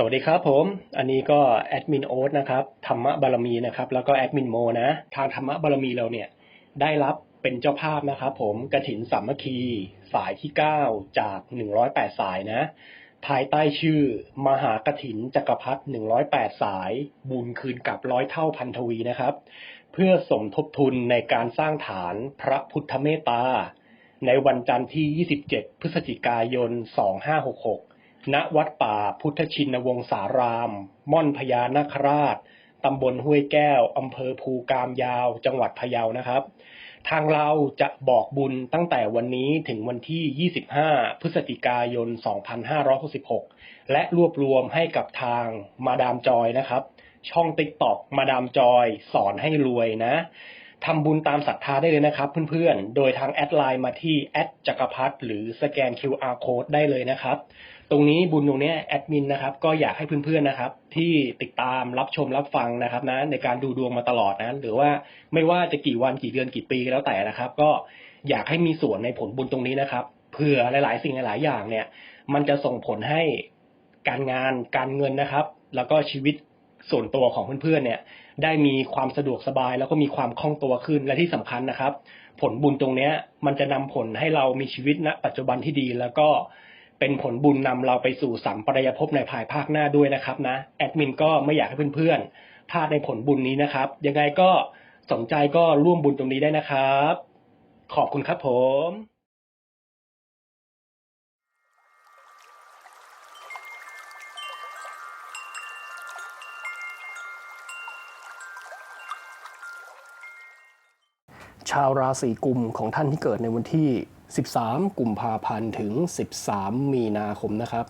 สวัสดีครับผม อันนี้ก็แอดมินโอ๊ตนะครับ ธรรมะบารมีนะครับ แล้วก็แอดมินโมนะ ทางธรรมะบารมีเราเนี่ยได้รับเป็นเจ้าภาพนะครับผมกระถินสามัคคีสายที่ 9 จาก 108 สายนะ ภายใต้ชื่อ มหากระถินจักรพรรดิ108 สาย บุญคืนกลับร้อยเท่าพันทวีนะครับ เพื่อสมทบทุนในการสร้างฐานพระพุทธเมตตา ในวันจันทร์ที่ 27 พฤศจิกายน 2566 ณวัดป่าพุทธชินวงศาราม ม่อนพญานาคราชตำบลห้วยแก้วอำเภอภูกามยาว จังหวัดพะเยานะครับ ทางเราจะบอกบุญตั้งแต่วันนี้ถึงวันที่ 25 พฤศจิกายน 2566 และรวบรวมให้กับทางมาดามจอยนะครับ ช่องติ๊กต็อกมาดามจอย สอนให้รวยนะทำบุญตามศรัทธาได้เลยนะครับเพื่อนๆ โดยทางแอดไลน์มาที่แอดจักรพัฒหรือสแกน QR code ได้เลยนะครับ ตรงนี้บุญตรงนี้แอดมินนะครับ ก็อยากให้เพื่อนๆนะครับ ที่ติดตามรับชมรับฟังนะครับนะในการดูดวงมาตลอดนะหรือว่าไม่ว่าจะกี่วันกี่เดือนกี่ปีก็แล้วแต่นะครับ ก็อยากให้มีส่วนในผลบุญตรงนี้นะครับเผื่อหลาย ๆ สิ่งหลายๆอย่างเนี่ย มันจะส่งผลให้การงานการเงินนะครับ แล้วก็ชีวิตส่วนตัวของเพื่อนๆเนี่ย ได้มีความสะดวกสบาย แล้วก็มีความคล่องตัวขึ้นและที่สำคัญนะครับ ผลบุญตรงเนี้ย มันจะนำผลให้เรามีชีวิตณ ปัจจุบันที่ดีแล้วก็ เป็นผลบุญนำเราไปสู่สัมปรายภพในภายภาคหน้าด้วยนะครับนะแอดมินก็ไม่อยากให้เพื่อนๆพลาดในผลบุญนี้นะครับ ยังไงก็สนใจก็ร่วมบุญตรงนี้ได้นะครับ ขอบคุณครับผม ชาวราศีกุมของท่านที่เกิดในวันที่ 13 กุมภาพันธ์ถึง 13 มีนาคมนะครับ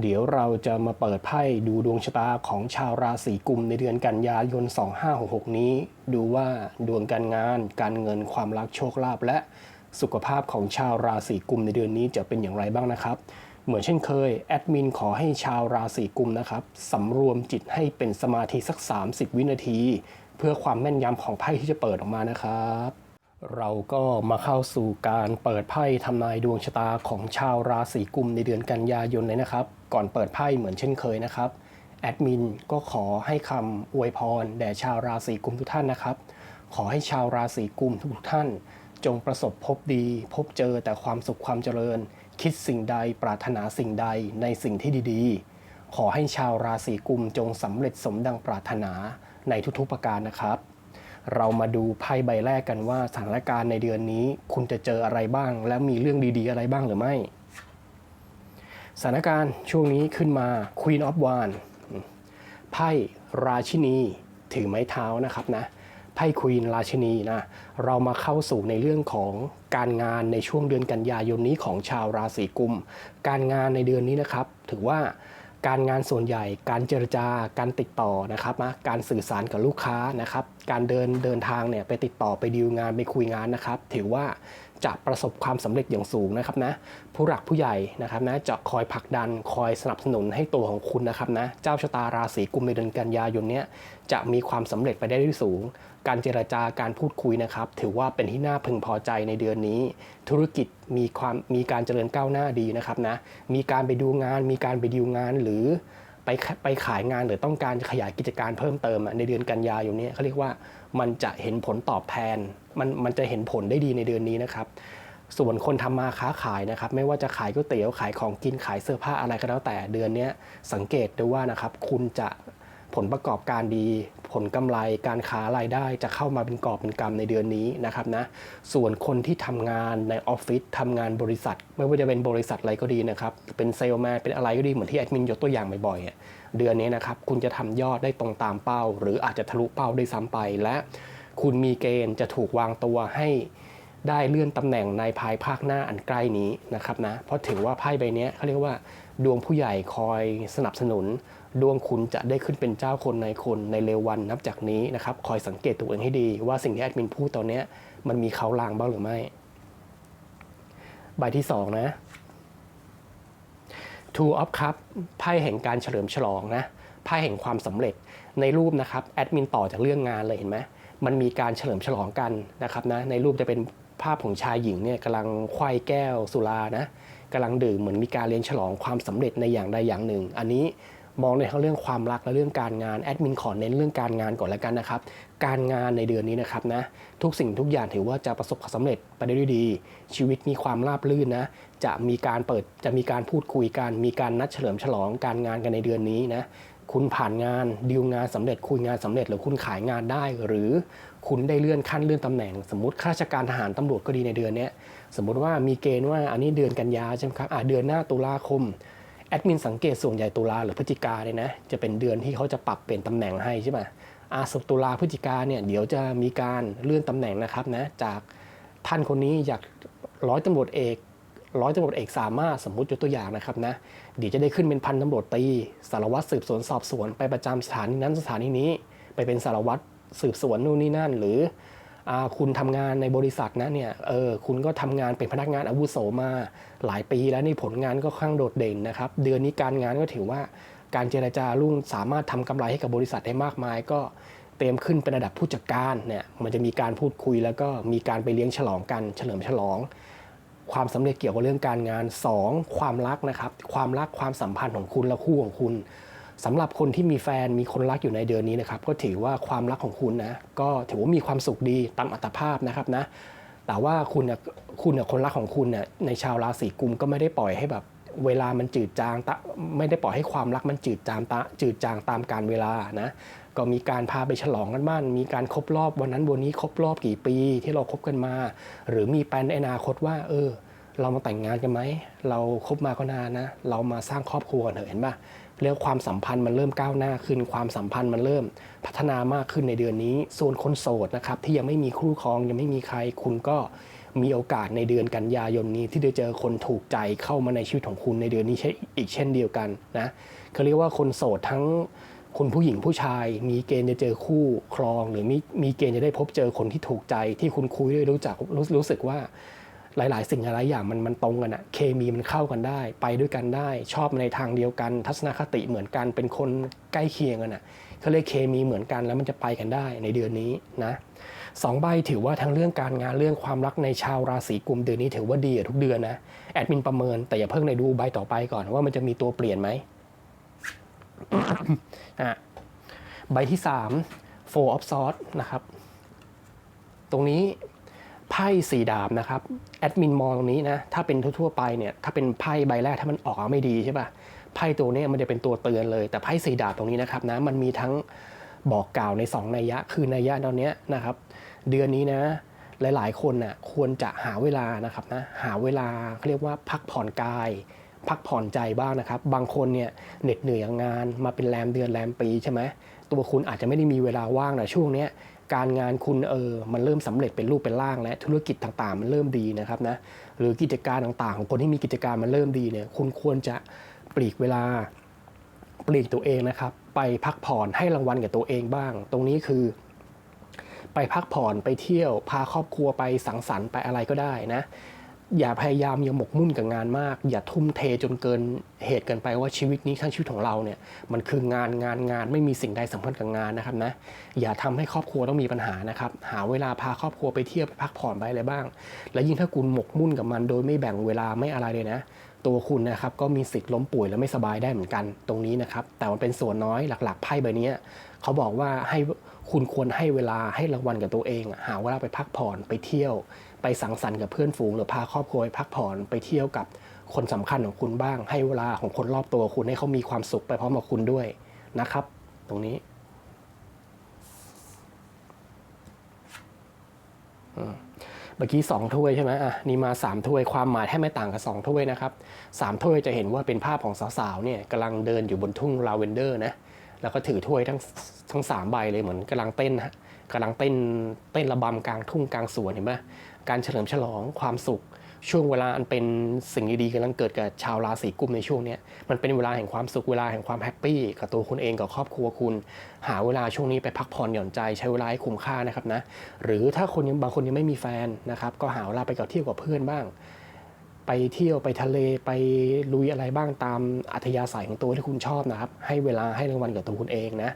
เดี๋ยวเราจะมาเปิดไพ่ดูดวงชะตาของชาวราศีกุมในเดือนกันยายน 2566 นี้ ดูว่าดวงการงาน การเงินความรักโชคลาภและสุขภาพของชาวราศีกุมในเดือนนี้จะเป็นอย่างไรบ้างนะครับ เหมือนเช่นเคยแอดมินขอให้ชาวราศีกุมนะครับสำรวมจิตให้เป็นสมาธิสัก 30 วินาที เพื่อความแม่นยำของไพ่ที่จะเปิดออกมานะครับ เราก็มาเข้าสู่การเปิดไพ่ทำนายดวงชะตาของชาวราศีกุมในเดือนกันยายนเลยนะครับ ก่อนเปิดไพ่เหมือนเช่นเคยนะครับ แอดมินก็ขอให้คำอวยพรแด่ชาวราศีกุมทุกท่านนะครับ ขอให้ชาวราศีกุมทุกท่าน จงประสบพบดี พบเจอแต่ความสุขความเจริญ คิดสิ่งใดปรารถนาสิ่งใดในสิ่งที่ดีๆ ขอให้ชาวราศีกุมจงสำเร็จสมดังปรารถนาในทุกๆประการนะครับ เรามาดูไพ่ใบแรกกันว่าสถานการณ์ในเดือนนี้ คุณจะเจออะไรบ้าง และมีเรื่องดีๆ อะไรบ้างหรือไม่สถานการณ์ช่วงนี้ขึ้นมา Queen of Wands ไพ่ราชินี ถือไม้เท้านะครับนะไพ่ควีนราชินีนะเรามาเข้าสู่ในเรื่องของการงานในช่วงเดือนกันยายนนี้ของชาวราศีกุม การงานในเดือนนี้นะครับ ถือว่า การงานส่วนใหญ่ การเจรจาการติดต่อนะครับนะการสื่อสารกับลูกค้านะครับ การเดินเดินทางเนี่ยไปติดต่อไปดีลงานไปคุยงานนะครับ ถือว่าจะประสบความสำเร็จอย่างสูงนะครับนะผู้หลักผู้ใหญ่นะครับนะจะคอยผลักดันคอยสนับสนุนให้ตัวของคุณนะครับนะเจ้าชะตาราศีกุมในเดือนกันยายนเนี้ยจะมีความสำเร็จไปได้ด้วยสูง การเจรจาการพูดคุยนะครับ ถือว่าเป็นที่น่าพึงพอใจในเดือนนี้ ธุรกิจมีความมีการเจริญก้าวหน้าดีนะครับนะมีการไปดูงาน มีการไปดีลงานหรือไปไปขายงานหรือต้องการจะขยายกิจการเพิ่มเติมอะในเดือนกันยายนนี้เขาเรียกว่ามันจะเห็นผลตอบแทน มันมันจะเห็นผลได้ดีในเดือนนี้นะครับส่วนคนทำมาค้าขายนะครับไม่ว่าจะขายก๋วยเตี๋ยวขายของกินขายเสื้อผ้าอะไรก็แล้วแต่เดือนนี้สังเกตดูว่านะครับคุณจะ ผลประกอบการดี ผลกำไรการค้ารายได้จะเข้ามาเป็นกอบเป็นกำในเดือนนี้นะครับนะส่วนคนที่ทำงานในออฟฟิศทำงานบริษัท ไม่ว่าจะเป็นบริษัทอะไรก็ดีนะครับเป็นเซลแมนเป็นอะไรก็ดีเหมือนที่แอดมินยกตัวอย่างบ่อยๆเดือนนี้นะครับคุณจะทำยอดได้ตรงตามเป้า หรืออาจจะทะลุเป้าได้ซ้ำไปและคุณมีเกณฑ์จะถูกวางตัวให้ได้เลื่อนตำแหน่งในภายภาคหน้าอันใกล้นี้นะครับนะเพราะถือว่าไพ่ใบนี้เขาเรียกว่า ดวงผู้ใหญ่คอยสนับสนุน ดวงคุณจะได้ขึ้นเป็นเจ้าคนในคนในเร็ววันนับจากนี้นะครับ คอยสังเกตตัวเองให้ดี ว่าสิ่งที่แอดมินพูดตอนนี้มันมีเขาลางบ้างหรือไม่ ใบที่สองนะ Two of Cup ไพ่แห่งการเฉลิมฉลองนะไพ่แห่งความสำเร็จในรูปนะครับแอดมินต่อจากเรื่องงานเลยเห็นไหมมันมีการเฉลิมฉลองกันนะครับนะในรูปจะเป็นภาพของชายหญิงเนี่ยกำลังไขว้แก้วสุรานะกำลังดื่มเหมือนมีการเลี้ยงฉลองความสำเร็จในอย่างใดอย่างหนึ่ง อันนี้ มองในทั้งเรื่องความรักและเรื่องการงานแอดมินขอเน้นเรื่องการงานก่อนแล้วกันนะครับ การงานในเดือนนี้นะครับนะทุกสิ่งทุกอย่างถือว่าจะประสบความสำเร็จไปได้ด้วยดี ชีวิตมีความราบรื่นนะจะมีการเปิดจะมีการพูดคุยกัน มีการนัดเฉลิมฉลองการงานกันในเดือนนี้นะคุณผ่านงานดีลงานสำเร็จคุยงานสำเร็จหรือคุณขายงานได้ หรือคุณได้เลื่อนขั้นเลื่อนตำแหน่ง สมมติข้าราชการทหารตำรวจก็ดีในเดือนนี้สมมติว่ามีเกณฑ์ว่าอันนี้เดือนกันยาใช่ไหมครับอะเดือนหน้าตุลาคม แอดมินสังเกตส่วนใหญ่ตุลาหรือพฤศจิกาเนี่ยนะจะเป็นเดือนที่เขาจะปรับเปลี่ยนตำแหน่งให้ใช่ไหมอาสตุลาพฤศจิกาเนี่ยเดี๋ยวจะมีการเลื่อนตำแหน่งนะครับนะจากท่านคนนี้อยากร้อยตำรวจเอกร้อยตำรวจเอกสามารถสมมติยกตัวอย่างนะครับนะเดี๋ยวจะได้ขึ้นเป็นพันตำรวจตีสารวัตรสืบสวนสอบสวน ไปประจำสถานีนั้นสถานีนี้ ไปเป็นสารวัตรสืบสวนนู่นนี่นั่น หรือ คุณทำงานในบริษัทนะเนี่ยเออคุณก็ทำงานเป็นพนักงานอาวุโสมาหลายปีแล้วนี่ผลงานก็ค่อนข้างโดดเด่นนะครับ เดือนนี้การงานก็ถือว่าการเจรจารุ่งสามารถทำกำไรให้กับบริษัทได้มากมาย ก็เตรียมขึ้นเป็นระดับผู้จัดการเนี่ยมันจะมีการพูดคุยแล้วก็มีการไปเลี้ยงฉลองกันเฉลิมฉลอง ความสำเร็จเกี่ยวกับเรื่องการงาน 2. ความรักนะครับความรักความสัมพันธ์ของคุณและคู่ของคุณ สำหรับคนที่มีแฟนมีคนรักอยู่ในเดือนนี้นะครับก็ถือว่าความรักของคุณนะก็ถือว่ามีความสุขดีตามอัตภาพนะครับนะแต่ว่าคุณน่ะคุณน่ะคนรักของคุณเนี่ยในชาวราศีกุมก็ไม่ได้ปล่อยให้แบบเวลามันจืดจางตะไม่ได้ปล่อยให้ความรักมันจืดจางตะจืดจางตามการเวลานะก็มีการพาไปฉลองกันบ้านมีการครบรอบวันนั้นวันนี้ครบรอบกี่ปีที่เราคบกันมา หรือมีแผนในอนาคตว่า เออ เรามาแต่งงานกันไหมเราคบมาก็นานนะ เรามาสร้างครอบครัวกันเถอะเห็นปะ เรื่องความสัมพันธ์มันเริ่มก้าวหน้าขึ้น ความสัมพันธ์มันเริ่มพัฒนามากขึ้นในเดือนนี้ ส่วนคนโสดนะครับที่ยังไม่มีคู่ครองยังไม่มีใครคุณก็มีโอกาสในเดือนกันยายนนี้ ที่จะเจอคนถูกใจเข้ามาในชีวิตของคุณในเดือนนี้ใช่อีกเช่นเดียวกันนะเขาเรียกว่าคนโสดทั้งคุณผู้หญิงผู้ชาย มีเกณฑ์จะเจอคู่ครอง หรือมีมีเกณฑ์จะได้พบเจอคนที่ถูกใจ ที่คุณคุยด้วยรู้จักรู้รู้สึกว่า หลาย ๆ สิ่งหลายอย่างมันมันตรงกันอะเคมีมันเข้ากันได้ ไปด้วยกันได้ ชอบในทางเดียวกัน ทัศนคติเหมือนกันเป็นคนใกล้เคียงกันอะเขาเรียกเคมีเหมือนกันแล้วมันจะไปกันได้ในเดือนนี้นะสองใบถือว่าทั้งเรื่องการงานเรื่องความรักในชาวราศีกุมเดือนนี้ถือว่าดีอะทุกเดือนนะแอดมินประเมินแต่อย่าเพิ่งในดูใบต่อไปก่อนว่ามันจะมีตัวเปลี่ยนไหมอะใบที่3 four of swords นะครับ ตรงนี้ ไพ่สี่ดาบนะครับแอดมินมองตรงนี้นะถ้าเป็นทั่วๆไปเนี่ยถ้าเป็นไพ่ใบแรกถ้ามันออกไม่ดีใช่ป่ะไพ่ตัวนี้มันจะเป็นตัวเตือนเลย แต่ไพ่สี่ดาบตรงนี้นะครับนะมันมีทั้งบอกกล่าวในสองนัยยะ คือนัยยะตอนนี้นะครับ เดือนนี้นะหลายๆ คนน่ะควรจะหาเวลานะครับนะหาเวลาเขาเรียกว่าพักผ่อนกาย พักผ่อนใจบ้างนะครับ บางคนเนี่ยเหน็ดเหนื่อยงานมาเป็นแรมเดือนแรมปีใช่ไหมตัวคุณอาจจะไม่ได้มีเวลาว่างแต่ช่วงเนี้ย การงานคุณเออมันเริ่มสำเร็จเป็นรูปเป็นร่าง และธุรกิจต่างๆ มันเริ่มดีนะครับนะหรือกิจการต่างๆ ของคนที่มีกิจการมันเริ่มดีเนี่ยคุณควรจะปลีกเวลาปลีกตัวเองนะครับ ไปพักผ่อนให้รางวัลกับตัวเองบ้าง ตรงนี้คือ ไปพักผ่อนไปเที่ยวพาครอบครัวไปสังสรรค์ไปอะไรก็ได้นะ อย่าพยายามอย่าหมกมุ่นกับงานมาก อย่าทุ่มเทจนเกินเหตุเกินไปว่าชีวิตนี้ทั้งชีวิตของเราเนี่ยมันคืองานงานงานไม่มีสิ่งใดสำคัญกับงานนะครับนะอย่าทำให้ครอบครัวต้องมีปัญหานะครับหาเวลาพาครอบครัวไปเที่ยวไปพักผ่อนไปอะไรบ้าง และยิ่งถ้าคุณหมกมุ่นกับมัน โดยไม่แบ่งเวลาไม่อะไรเลยนะ ตัวคุณนะครับก็มีสิทธิ์ล้มป่วยและไม่สบายได้เหมือนกันตรงนี้นะครับแต่มันเป็นส่วนน้อยหลักๆไพ่ใบนี้เขาบอกว่าให้คุณควรให้เวลาให้รางวัลกับตัวเอง หาเวลาไปพักผ่อนไปเที่ยว ไปสังสรรค์กับเพื่อนฝูงหรือพาครอบครัวไปพักผ่อนไปเที่ยวกับคนสำคัญของคุณบ้าง ให้เวลาของคนรอบตัวคุณให้เขามีความสุขไปพร้อมกับคุณด้วยนะครับ ตรงนี้เมื่อกี้สองถ้วยใช่ไหมอะนี่มาสามถ้วยความหมายแทบไม่ต่างกับสองถ้วยนะครับสามถ้วยจะเห็นว่าเป็นภาพของสาวๆเนี่ยกำลังเดินอยู่บนทุ่งลาเวนเดอร์นะแล้วก็ถือถ้วยทั้งทั้งสามใบเลยเหมือนกำลังเต้นฮะกำลังเต้นเต้นระบำกลางทุ่งกลางสวนเห็นไหม การเฉลิมฉลองความสุข ช่วงเวลาอันเป็นสิ่งดีๆกำลังเกิดกับชาวราศีกุมในช่วงนี้มันเป็นเวลาแห่งความสุขเวลาแห่งความแฮปปี้กับตัวคุณเองกับครอบครัวคุณ หาเวลาช่วงนี้ไปพักผ่อนหย่อนใจใช้เวลาให้คุ้มค่านะครับนะหรือถ้าคนยังบางคนยังไม่มีแฟนนะครับก็หาเวลาไปกับเที่ยวกับเพื่อนบ้างไปเที่ยวไปทะเลไปลุยอะไรบ้างตามอัธยาศัยของตัวที่คุณชอบนะครับ ให้เวลาให้รางวัลกับตัวคุณเองนะ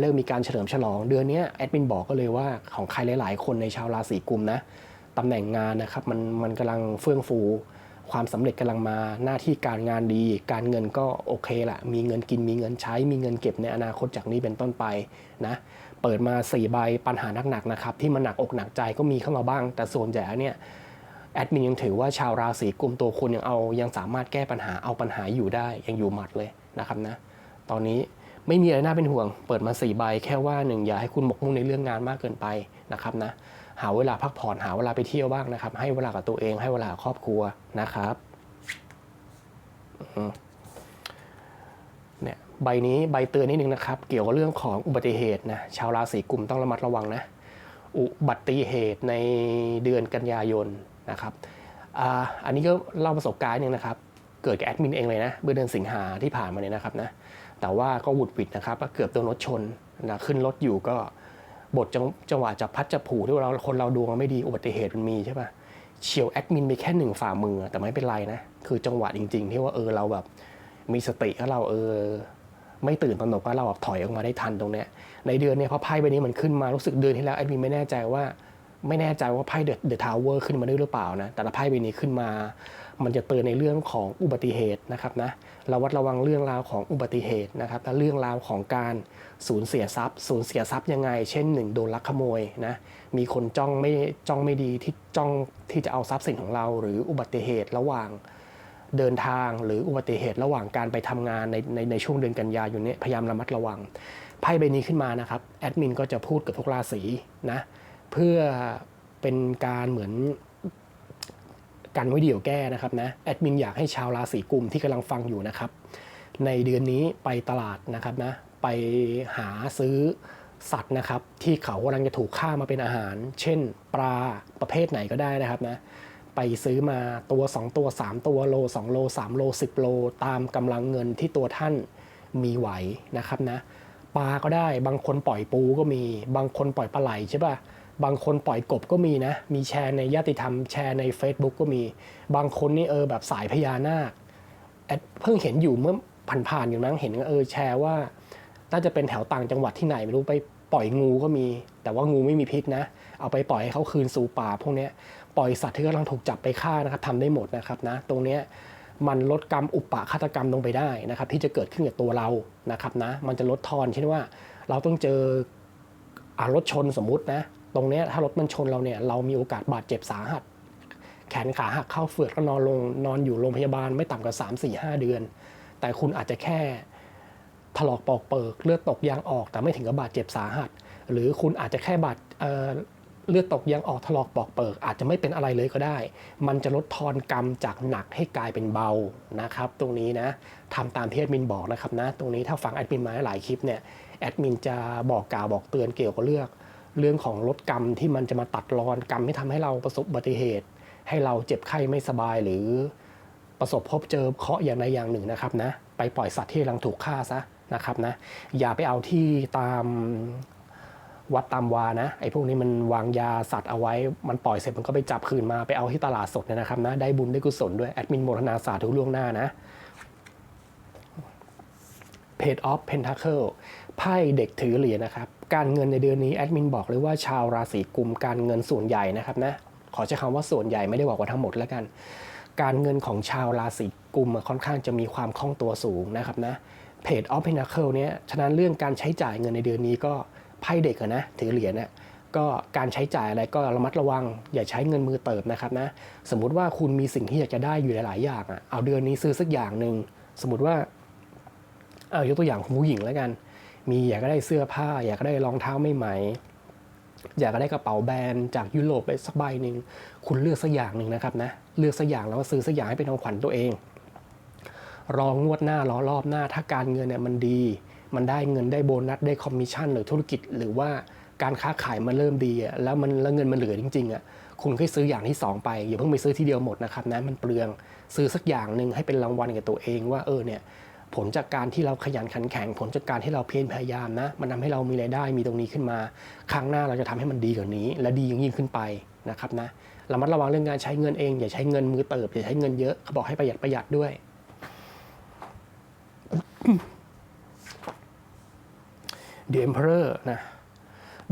เริ่มมีการเฉลิมฉลองเดือนนี้แอดมินบอกก็เลยว่าของใครหลาย ๆ คนในชาวราศีกุมนะ ตำแหน่งงานนะครับมันมันกำลังเฟื่องฟู ความสำเร็จกำลังมาหน้าที่การงานดี การเงินก็โอเคละมีเงินกินมีเงินใช้ มีเงินเก็บในอนาคตจากนี้เป็นต้นไปนะเปิดมา4ใบปัญหาหนักๆนะครับที่มันหนักอกหนักใจก็มีเข้ามาบ้าง แต่ส่วนใหญ่แล้วเนี่ยแอดมินยังถือว่าชาวราศีกุมตัวคุณยังเอายังสามารถแก้ปัญหาเอาปัญหาอยู่ได้ยังอยู่หมัดเลยนะครับนะตอนนี้ไม่มีอะไรน่าเป็นห่วง เปิดมา4ใบแค่ว่าหนึ่งอย่าให้คุณหมกมุ่นในเรื่องงานมากเกินไป นะครับนะหาเวลาพักผ่อนหาเวลาไปเที่ยวบ้างนะครับ ให้เวลากับตัวเองให้เวลาครอบครัวนะครับเนี่ยใบนี้ใบเตือนนิดนึงนะครับ เกี่ยวกับเรื่องของอุบัติเหตุนะชาวราศีกุมต้องระมัดระวังนะอุบัติเหตุในเดือนกันยายนนะครับออันนี้ก็เล่าประสบการณ์หนึ่งนะครับ เกิดกับแอดมินเองเลยนะเมื่อเดือนสิงหาที่ผ่านมาเนี่ยนะครับนะแต่ว่าก็หวุดหวิดนะครับเกือบโดนรถชนนะขึ้นรถอยู่ก็ บทจังจังหวะจะพัดจะผูที่เราคนเราดวงไม่ดีอุบัติเหตุมันมีใช่ปะเฉียวแอดมินไปแค่หนึ่งฝ่ามือ แต่ไม่เป็นไรนะ คือจังหวะจริง ๆ ที่ว่าเออเราแบบมีสติแล้วเราเออ ไม่ตื่นตระหนกแล้วเราแบบถอยออกมาได้ทันตรงเนี้ยในเดือนเนี้ยเพราะไพ่ใบนี้มันขึ้นมารู้สึกเดือนที่แล้วแอดมินไม่แน่ใจว่า ไม่แน่ใจว่าไพ่เดอะเดอะทาวเวอร์ขึ้นมาด้วยหรือเปล่านะ แต่ละไพ่ใบนี้ขึ้นมา มันจะเตือนในเรื่องของอุบัติเหตุนะครับนะระวัดระวังเรื่องราวของอุบัติเหตุนะครับ และเรื่องราวของการสูญเสียทรัพย์ สูญเสียทรัพย์ยังไง เช่นหนึ่งโดนลักขโมยนะ มีคนจ้องไม่จ้องไม่ดีที่จ้องที่จะเอาทรัพย์สินของเรา หรืออุบัติเหตุระหว่างเดินทางหรืออุบัติเหตุระหว่างการไปทำงานในในในช่วงเดือนกันยายนนี้พยายามระมัดระวังไพ่ใบนี้ขึ้นมานะครับแอดมินก็จะพูดกับทุกราศีนะ เพื่อเป็นการเหมือนกันไว้เดี่ยวแก้นะครับนะแอดมินอยากให้ชาวราศีกุมที่กำลังฟังอยู่นะครับ ในเดือนนี้ไปตลาดนะครับนะไปหาซื้อสัตว์นะครับ ที่เขากำลังจะถูกฆ่ามาเป็นอาหาร เช่น ปลาประเภทไหนก็ได้นะครับนะไปซื้อมาตัว 2 ตัว 3 ตัวโล 2 โล 3 โล 10 โล ตามกำลังเงินที่ตัวท่านมีไหวนะครับนะปลาก็ได้บางคนปล่อยปูก็มี บางคนปล่อยปลาไหลใช่ป่ะ บางคนปล่อยกบก็มีนะ มีแชร์ในญาติธรรมแชร์ใน Facebook ก็มี บางคนนี่เออแบบสายพญานาคเพิ่งเห็นอยู่เมื่อผ่านๆอยู่มั้งเห็นเออแชร์ว่า น่าจะเป็นแถวต่างจังหวัดที่ไหนไม่รู้ไปปล่อยงูก็มี แต่ว่างูไม่มีพิษนะ เอาไปปล่อยให้เขาคืนสู่ป่าพวกนี้ปล่อยสัตว์ที่กำลังถูกจับไปฆ่านะครับทำได้หมดนะครับนะ ตรงนี้มันลดกรรมอุปปะฆาตกรรมลงไปได้นะครับ ที่จะเกิดขึ้นกับตัวเรานะครับนะ มันจะลดทอนเช่นว่า เราต้องเจออรถชนสมมุตินะ ตรงนี้ถ้ารถมันชนเราเนี่ยเรามีโอกาสบาดเจ็บสาหัส แขนขาหักเข้าเฟือกก็นอนลงนอนอยู่โรงพยาบาลไม่ต่ำกว่า3 4 5 เดือน แต่คุณอาจจะแค่ถลอกปอกเปิกเลือดตกยางออกแต่ไม่ถึงกับบาดเจ็บสาหัส หรือคุณอาจจะแค่บาดเเลือดตกยางออกถลอกปอกเปิกอาจจะไม่เป็นอะไรเลยก็ได้ มันจะลดทอนกรรมจากหนักให้กลายเป็นเบานะครับ ตรงนี้นะทำตามที่แอดมินบอกนะครับนะ ตรงนี้ถ้าฟังแอดมินมาหลายคลิปเนี่ยแอดมินจะบอกกล่าวบอกเตือนเกี่ยวกับเรื่อง เรื่องของลดกรรมที่มันจะมาตัดรอนกรรมที่ทำให้เราประสบอุบัติเหตุ ให้เราเจ็บไข้ไม่สบายหรือประสบพบเจอเคราะห์อย่างใดอย่างหนึ่งนะครับนะไปปล่อยสัตว์ที่กำลังถูกฆ่าซะนะครับนะอย่าไปเอาที่ตามวัดตามวานะไอ้พวกนี้มันวางยาสัตว์เอาไว้ มันปล่อยเสร็จมันก็ไปจับคืนมาไปเอาที่ตลาดสดเนี่ยนะครับนะได้บุญได้กุศลด้วยแอดมินโมทนาสาธุล่วงหน้านะเพจออฟเพนท c เคิลไพ่เด็กถือเหรียญนะครับ การเงินในเดือนนี้แอดมินบอกเลยว่าชาวราศีกุมการเงินส่วนใหญ่นะครับนะขอใช้คำว่าส่วนใหญ่ไม่ได้บอกว่าทั้งหมดแล้วกัน การเงินของชาวราศีกุมค่อนข้างจะมีความคล่องตัวสูงนะครับนะเพจออฟเพน c เคิลเนี้ยฉะนั้นเรื่องการใช้จ่ายเงินในเดือนนี้ก็ไพ่เด็กนะถือเหรียญเนี่ยก็การใช้จ่ายอะไรก็ระมัดระวัง อย่าใช้เงินมือเติบนะครับนะสมมุติว่าคุณมีสิ่งที่อยากจะได้อยู่หลายๆอย่างอะเอาเดือนนี้ซื้อสักอย่างหนึ่งสมมติว่าเอายกตัวอย่างของผู้หญิงแล้วกัน มีอยากได้เสื้อผ้า อยากได้รองเท้าไม่ไหมอยากได้กระเป๋าแบรนด์จากยุโรปไปสักใบหนึ่งคุณเลือกสักอย่างหนึ่งนะครับนะเลือกสักอย่างแล้วซื้อสักอย่างให้เป็นของขวัญตัวเองรองงวดหน้ารอรอบหน้าถ้าการเงินเนี่ยมันดี มันได้เงินได้โบนัสได้คอมมิชชั่นหรือธุรกิจ หรือว่าการค้าขายมันเริ่มดีอะแล้วมันแล้วเงินมันเหลือจริงๆอะคุณค่อยซื้ออย่างที่สองไปอย่าเพิ่งไปซื้อทีเดียวหมดนะครับนะมันเปลืองซื้อสักอย่างหนึ่งให้เป็นรางวัลกับตัวเองว่าเออเนี่ย ผลจากการที่เราขยันขันแข็ง ผลจากการที่เราเพียรพยายามนะ มันทำให้เรามีรายได้มีตรงนี้ขึ้นมา ครั้งหน้าเราจะทำให้มันดีกว่านี้ และดียิ่งขึ้นไปนะครับนะระมัดระวังเรื่องการใช้เงินเอง อย่าใช้เงินมือเติบอย่าใช้เงินเยอะเขาบอกให้ประหยัดประหยัดด้วย The Emperor นะ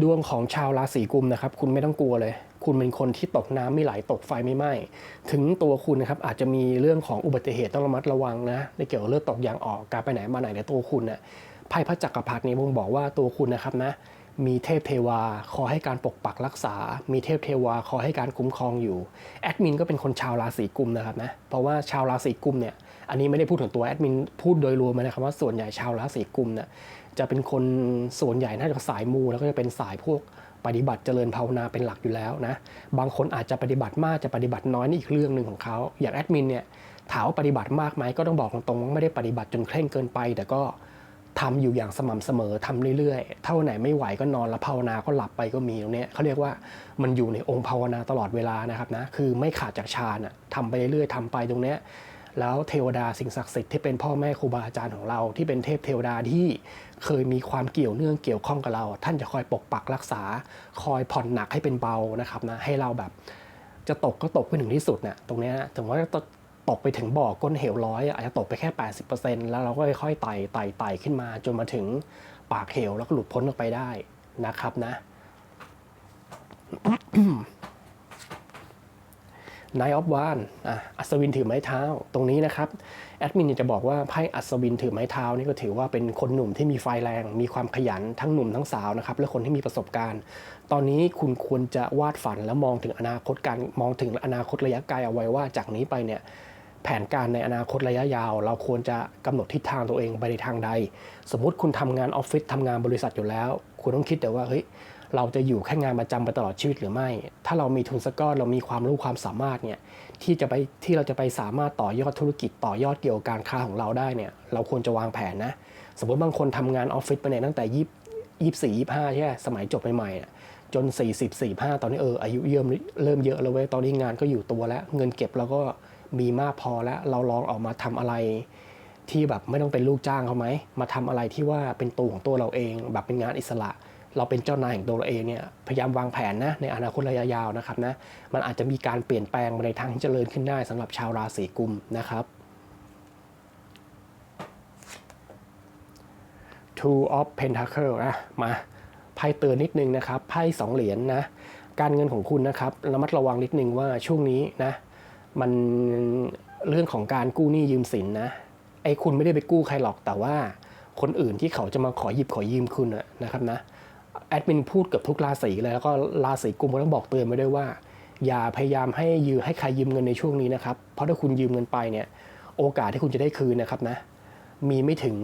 ดวงของชาวราศีกุมนะครับ คุณไม่ต้องกลัวเลย คุณเป็นคนที่ตกน้ำไม่ไหลตกไฟไม่ไหม้ถึงตัวคุณนะครับอาจจะมีเรื่องของอุบัติเหตุต้องระมัดระวังนะในเกี่ยวกับเลือดตกยางออกการไปไหนมาไหนในตัวคุณน่ะไพ่พระจักรพรรดินี้บ่งบอกว่าตัวคุณนะครับนะมีเทพเทวาคอยให้การปกปักรักษา มีเทพเทวาคอยให้การคุ้มครองอยู่ แอดมินก็เป็นคนชาวราศีกุมนะครับนะ เพราะว่าชาวราศีกุมเนี่ย อันนี้ไม่ได้พูดถึงตัวแอดมินพูดโดยรวมนะครับว่าส่วนใหญ่ชาวราศีกุมเนี่ยจะเป็นคนส่วนใหญ่น่าจะสายมูแล้วก็จะเป็นสายพวก ปฏิบัติเจริญภาวนาเป็นหลักอยู่แล้วนะบางคนอาจจะปฏิบัติมากจะปฏิบัติน้อยนี่อีกเรื่องหนึ่งของเขาอย่างแอดมินเนี่ยถามว่าปฏิบัติมากไหมก็ต้องบอกตรงๆว่าไม่ได้ปฏิบัติจนเคร่งเกินไป แต่ก็ทำอยู่อย่างสม่ำเสมอทำเรื่อยๆ เท่าไหนไม่ไหวก็นอนแล้วภาวนาก็หลับไปก็มีตรงนี้เขาเรียกว่ามันอยู่ในองค์ภาวนาตลอดเวลานะครับนะคือไม่ขาดจากฌานอะทำไปเรื่อยๆทำไปตรงเนี้ย แล้วเทวดาสิ่งศักดิ์สิทธิ์ที่เป็นพ่อแม่ครูบาอาจารย์ของเรา ที่เป็นเทพเทวดาที่เคยมีความเกี่ยวเนื่องเกี่ยวข้องกับเรา ท่านจะคอยปกปักรักษา คอยผ่อนหนักให้เป็นเบานะครับนะให้เราแบบจะตกก็ตกไปถึงที่สุดเนี่ยตรงนี้ถึงว่าจะตกไปถึงบ่อก้นเหวร้อยอะอาจจะตกไปแค่ 80%แล้วเราก็ค่อยๆไต่ไต่ไต่ขึ้นมา จนมาถึงปากเหวแล้วก็หลุดพ้นออกไปได้นะครับนะ นายออฟวานอัศวินถือไม้เท้า ตรงนี้นะครับ แอดมินอยากจะบอกว่าไพ่อัศวินถือไม้เท้านี่ก็ถือว่าเป็นคนหนุ่มที่มีไฟแรง มีความขยันทั้งหนุ่มทั้งสาวนะครับ และคนที่มีประสบการณ์ ตอนนี้คุณควรจะวาดฝันและมองถึงอนาคตการมองถึงอนาคตระยะไกลเอาไว้ว่าจากนี้ไปเนี่ยแผนการในอนาคตระยะยาว เราควรจะกำหนดทิศทางตัวเองไปในทางใด สมมุติคุณทำงานออฟฟิศทำงานบริษัทอยู่แล้ว คุณต้องคิดแต่ว่าเฮ้ย เราจะอยู่แค่งานประจำไปตลอดชีวิตหรือไม่ ถ้าเรามีทุนสักก้อนเรามีความรู้ความสามารถเนี่ยที่จะไปที่เราจะไปสามารถต่อยอดธุรกิจต่อยอดเกี่ยวกับการค้าของเราได้เนี่ยเราควรจะวางแผนนะ สมมติบางคนทำงานออฟฟิศไปเนี่ยตั้งแต่ยี่ยี่สี่ยี่ห้าใช่ไหมสมัยจบใหม่ๆจน 40 45 ตอนนี้เอออายุเริ่มเริ่มเยอะแล้วเว้ยตอนนี้งานก็อยู่ตัวแล้ว เงินเก็บเราก็มีมากพอแล้วเราลองออกมาทำอะไรที่แบบไม่ต้องเป็นลูกจ้างเขาไหมมาทำอะไรที่ว่าเป็นตัวของตัวเราเอง แบบเป็นงานอิสระ เราเป็นเจ้านายของตัวเราเองเนี่ยพยายามวางแผนนะในอนาคตระยะยาวนะครับนะมันอาจจะมีการเปลี่ยนแปลงในทางที่เจริญขึ้นได้สำหรับชาวราศีกุมนะครับ Two of Pentacle นะมาไพ่เตือนนิดนึงนะครับไพ่สองเหรียญนะการเงินของคุณนะครับระมัดระวังนิดนึงว่าช่วงนี้นะมันเรื่องของการกู้หนี้ยืมสินนะไอ้คุณไม่ได้ไปกู้ใครหรอกแต่ว่าคนอื่นที่เขาจะมาขอหยิบขอยืมคุณนะนะครับนะ แอดมินพูดเกับทุกราศีเลยแล้วก็ราศีกุมก็ต้องบอกเตือนไว้ด้วยว่า อย่าพยายามให้ยืมให้ใครยืมเงินในช่วงนี้นะครับ เพราะถ้าคุณยืมเงินไปเนี่ย โอกาสที่คุณจะได้คืนนะครับนะ มีไม่ถึง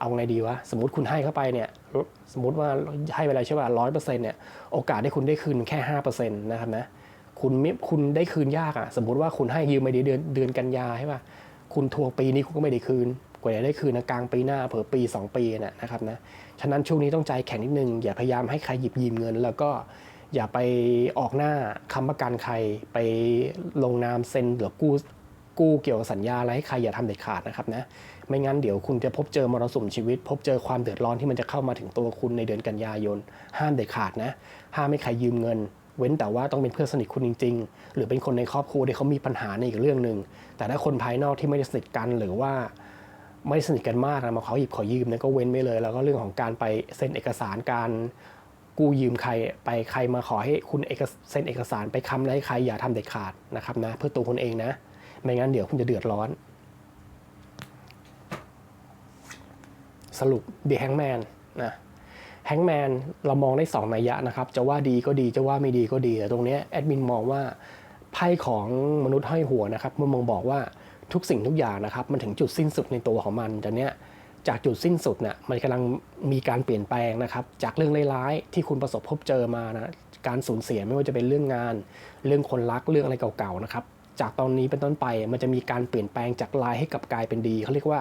เอาไงดีวะสมมติคุณให้เข้าไปเนี่ย สมมติว่าให้ไปแล้วใช่ป่ะร้อยเปอร์เซ็นต์เนี่ยโอกาสที่คุณได้คืนแค่ห้าเปอร์เซ็นต์นะครับนะคุณไม่คุณได้คืนยากอะ สมมติว่าคุณให้ยืมไปเดือนเดือนกันยาใช่ป่ะคุณทวงปีนี้คุณก็ไม่ได้คืน กว่าจะได้คืนกลางปีหน้าเผื่อปี 2 ปีน่ะนะครับนะฉะนั้นช่วงนี้ต้องใจแข็งนิดนึง อย่าพยายามให้ใครหยิบยืมเงิน แล้วก็อย่าไปออกหน้าค้ำประกันใครไปลงนามเซ็นหรือกู้กู้เกี่ยวกับสัญญาอะไรให้ใครอย่าทำเด็ดขาดนะครับนะไม่งั้นเดี๋ยวคุณจะพบเจอมรสุมชีวิต พบเจอความเดือดร้อนที่มันจะเข้ามาถึงตัวคุณในเดือนกันยายน ห้ามเด็ดขาดนะห้ามไม่ใครยืมเงิน เว้นแต่ว่าต้องเป็นเพื่อนสนิทคุณจริง ๆ หรือเป็นคนในครอบครัวที่เขามีปัญหาในอีกเรื่องหนึ่งแต่ถ้าคนภายนอกที่ไม่ได้สนิทกันหรือว่า ไม่สนิทกันมากนะมาขอหยิบขอยืมเนี่ยก็เว้นไม่เลย แล้วก็เรื่องของการไปเซ็นเอกสารการกู้ยืมใครไปใครมาขอให้คุณเอกเซ็นเอกสารไปค้ำอะไรให้ใครอย่าทำเด็ดขาดนะครับนะเพื่อตัวคุณเองนะ ไม่งั้นเดี๋ยวคุณจะเดือดร้อน สรุป The Hangman นะแฮงแมนเรามองได้ 2 นัยยะนะครับ จะว่าดีก็ดีจะว่าไม่ดีก็ดีแต่ตรงนี้แอดมินมองว่าไพ่ของมนุษย์ห้อยหัวนะครับมันมองบอกว่า ทุกสิ่งทุกอย่างนะครับ มันถึงจุดสิ้นสุดในตัวของมันแต่เนี้ยจากจุดสิ้นสุดเนี่ยมันกำลังมีการเปลี่ยนแปลงนะครับ จากเรื่องร้ายๆที่คุณประสบพบเจอมานะการสูญเสียไม่ว่าจะเป็นเรื่องงาน เรื่องคนรักเรื่องอะไรเก่าๆนะครับ จากตอนนี้เป็นต้นไปมันจะมีการเปลี่ยนแปลงจากลายให้กับกลายเป็นดีเขาเรียกว่า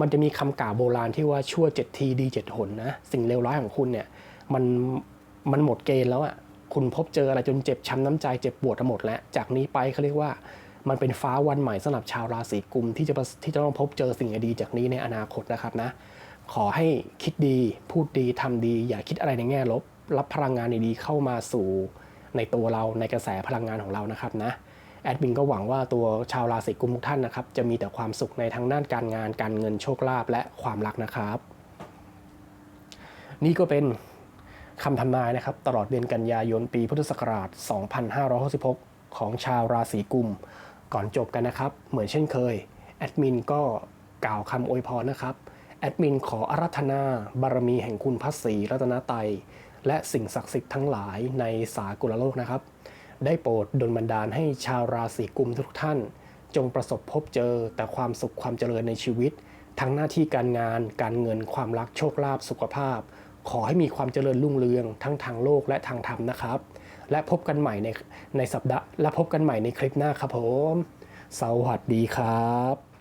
มันจะมีคำกล่าวโบราณที่ว่าชั่วเจ็ดทีดีเจ็ดหนนะสิ่งเลวร้ายของคุณเนี่ยมันมันหมดเกณฑ์แล้วอะ่ะคุณพบเจออะไรจนเจ็บช้ำน้ำใจเจ็บปวดทั้งหมดแล้ว จากนี้ไปเขาเรียกว่า มันเป็นฟ้าวันใหม่สำหรับชาวราศีกุมที่จะที่จะต้องพบเจอสิ่งดีจากนี้ในอนาคตนะครับนะ ขอให้คิดดีพูดดีทำดี อย่าคิดอะไรในแง่ลบ รับพลังงานดีๆเข้ามาสู่ในตัวเราในกระแสพลังงานของเรานะครับนะแอดมินก็หวังว่าตัวชาวราศีกุมทุกท่านนะครับ จะมีแต่ความสุขในทางด้านการงานการเงินโชคลาภและความรักนะครับ นี่ก็เป็นคำทำนายนะครับ ตลอดเดือนกันยายนปีพุทธศักราช 2566 ของชาวราศีกุม ก่อนจบกันนะครับ เหมือนเช่นเคยแอดมินก็กล่าวคำอวยพรนะครับแอดมินขออารัธนาบารมีแห่งคุณพระศรีรัตนตรัยและสิ่งศักดิ์สิทธิ์ทั้งหลายในสากลโลกนะครับ ได้โปรดดลบันดาลให้ชาวราศีกุมทุกท่าน จงประสบพบเจอแต่ความสุขความเจริญในชีวิต ทั้งหน้าที่การงาน การเงินความรักโชคลาภสุขภาพ ขอให้มีความเจริญรุ่งเรืองทั้งทางโลกและทางธรรมนะครับ และพบกันใหม่ในในสัปดาห์และพบกันใหม่ในคลิปหน้าครับผม สวัสดีครับ